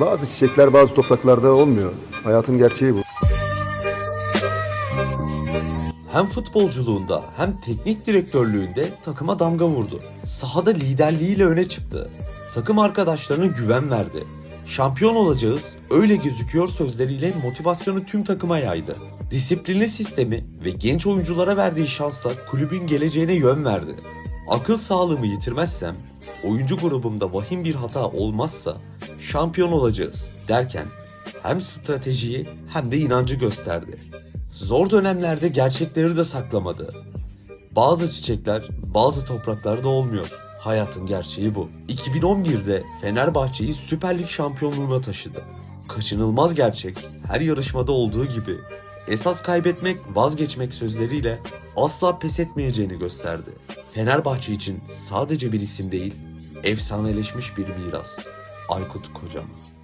Bazı çiçekler bazı topraklarda olmuyor. Hayatın gerçeği bu. Hem futbolculuğunda hem teknik direktörlüğünde takıma damga vurdu. Sahada liderliğiyle öne çıktı. Takım arkadaşlarına güven verdi. Şampiyon olacağız, öyle gözüküyor sözleriyle motivasyonu tüm takıma yaydı. Disiplinli sistemi ve genç oyunculara verdiği şansla kulübün geleceğine yön verdi. Akıl sağlığımı yitirmezsem, oyuncu grubumda vahim bir hata olmazsa şampiyon olacağız derken hem stratejiyi hem de inancı gösterdi. Zor dönemlerde gerçekleri de saklamadı. Bazı çiçekler bazı topraklarda olmuyor. Hayatın gerçeği bu. 2011'de Fenerbahçe'yi Süper Lig şampiyonluğuna taşıdı. Kaçınılmaz gerçek her yarışmada olduğu gibi esas kaybetmek vazgeçmek sözleriyle asla pes etmeyeceğini gösterdi. Fenerbahçe için sadece bir isim değil, efsaneleşmiş bir miras. Aykut Kocaman.